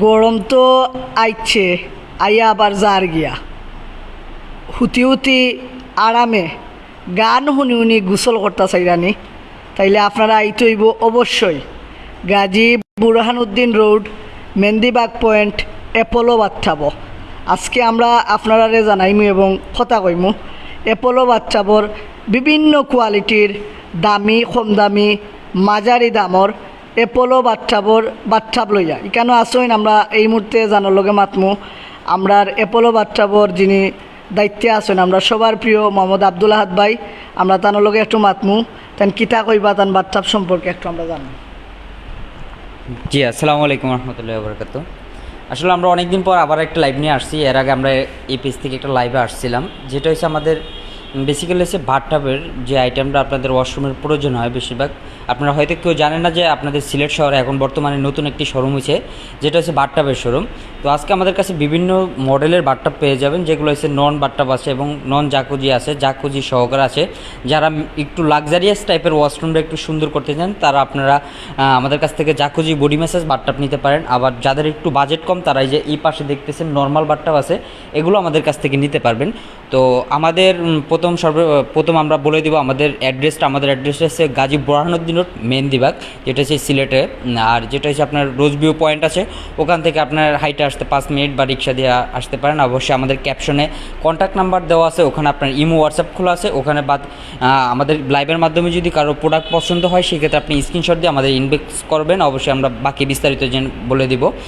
গরম তো আইছে, আইয়া আবার যার গিয়া। হুতি হুতি আরামে গান শুনি শুনি গোসল করতে চাইরানি তাইলে আপনারা আইতে হইব অবশ্যই Gazi Burhanuddin road Mendibagh point Apollo বাচ্চাব আজকে আমরা আপনারা জানাইমু এবং কথা কইমু। অ্যাপোলো বাচ্চাবর বিভিন্ন কোয়ালিটির দামি, কম দামি মাঝারি দামর এপোলো বাচ্চাবর বাচ্চাব লইয়া কেন আসইন আমরা এই মুহূর্তে জানার লগে মাতমু। আমরার এপোলো বাচ্চাবর যিনি দায়িত্বে আছেন আমরা সবার প্রিয় মোহাম্মদ আব্দুল আহাদ ভাই। আমরা তানোর লগে একটু মাতমু। তেন কিতা কইবা তান বাচ্চাব সম্পর্কে একটু আমরা জানব। জি, আসসালামু আলাইকুম রহমতুল্লাহ বরকাত। আসলে আমরা অনেক দিন পর আবার একটা লাইভ নিয়ে আসছি। এর আগে আমরা এই পেজ থেকে একটা লাইভে আসছিলাম। যেটা হচ্ছে আমাদের বেসিক্যালি হচ্ছে বাথটাবের যে আইটেমটা আপনাদের ওয়াশরুমের প্রয়োজন হয় বেশিরভাগ আপনারা হয়তো কেউ জানেন না যে আপনাদের সিলেট শহরে এখন বর্তমানে নতুন একটি শোরুম হয়েছে, যেটা হচ্ছে বাথটাবের শোরুম তো আজকে আমাদের কাছে বিভিন্ন মডেলের বাথটাব পেয়ে যাবেন, যেগুলো হচ্ছে নন বাথটাব আছে এবং নন জাকুজি আছে জাকুজি সহকারে আছে। যারা একটু লাক্সারিয়াস টাইপের ওয়াশরুমটা একটু সুন্দর করতে চান, তারা আপনারা আমাদের কাছ থেকে জাকুজি বডি ম্যাসাজ বাথটাব নিতে পারেন। আবার যাদের একটু বাজেট কম, তারাই যে এই পাশে দেখতেছেন নর্মাল বাথটাব আছে, এগুলো আমাদের কাছ থেকে নিতে পারবেন। তো আমাদের প্রথম সর্ব, প্রথম আমরা বলে দিব আমাদের অ্যাড্রেসটা আমাদের অ্যাড্রেস হচ্ছে গাজী বোরহানুদ্দিন রোড মেহেন্দিবাগ যেটা হচ্ছে সিলেটে, আর যেটা হচ্ছে আপনার রোজভিউ পয়েন্ট আছে, ওখান থেকে আপনার হাইটে আসতে পাঁচ মিনিট বা রিক্সা দিয়ে আসতে পারেন। অবশ্যই আমাদের ক্যাপশনে কন্ট্যাক্ট নাম্বার দেওয়া আছে, ওখানে আপনার ইমো হোয়াটসঅ্যাপ খোলা আছে, ওখানে বাদ আমাদের লাইভের মাধ্যমে যদি কারও প্রোডাক্ট পছন্দ হয়, সেক্ষেত্রে আপনি স্ক্রিনশট দিয়ে আমাদের ইনবক্স করবেন। অবশ্যই আমরা বাকি বিস্তারিত বলে দিব।